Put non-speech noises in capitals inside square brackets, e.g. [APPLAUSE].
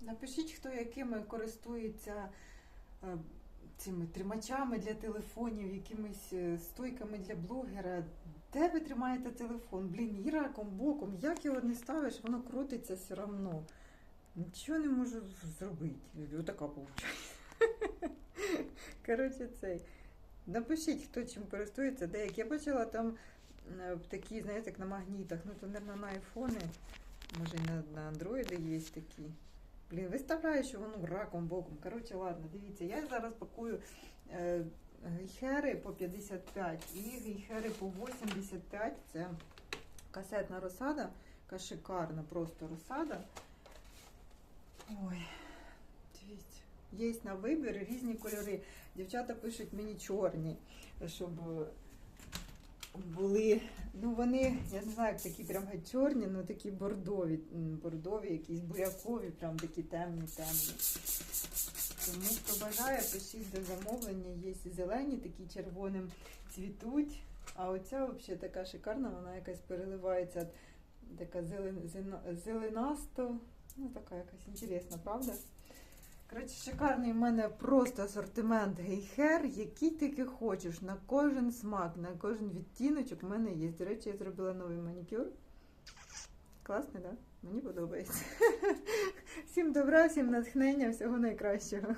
Напишіть, хто якими користується е, цими тримачами для телефонів, якимись е, стойками для блогера. Де ви тримаєте телефон? Блін, і раком, боком, як його не ставиш, воно крутиться все одно. Нічого не можу зробити. Отака виходить. [LAUGHS] Коротше, цей. Напишіть, хто чим користується, деякі. Я бачила там такі, знаєте, як на магнітах. Ну, то, мабуть, на айфони, може, на, на андроїди є такі. Блін, виставляю, що воно раком боком. Коротше, ладно, дивіться, я зараз пакую е, гейхери по 55 і гейхери по 85. Це касетна розсада, яка шикарна просто розсада. Ой, дивіться. Є на вибір різні кольори. Дівчата пишуть мені чорні, щоб були. Ну, вони, я не знаю, як такі прям чорні, ну такі бордові, бордові, якісь бурякові, прям такі темні, темні. Тому хто бажає, пишіть до замовлення. Є зелені, такі червоним цвітуть. А оця взагалі така шикарна, вона якась переливається, така зелен, зелена- зеленасто. Ну, така якась інтересна, правда? Коротше, шикарний в мене просто асортимент гейхер, який тільки хочеш, на кожен смак, на кожен відтіночок в мене є. До речі, я зробила новий манікюр. Класний, так? Да? Мені подобається. [LAUGHS] Всім добра, всім натхнення, всього найкращого.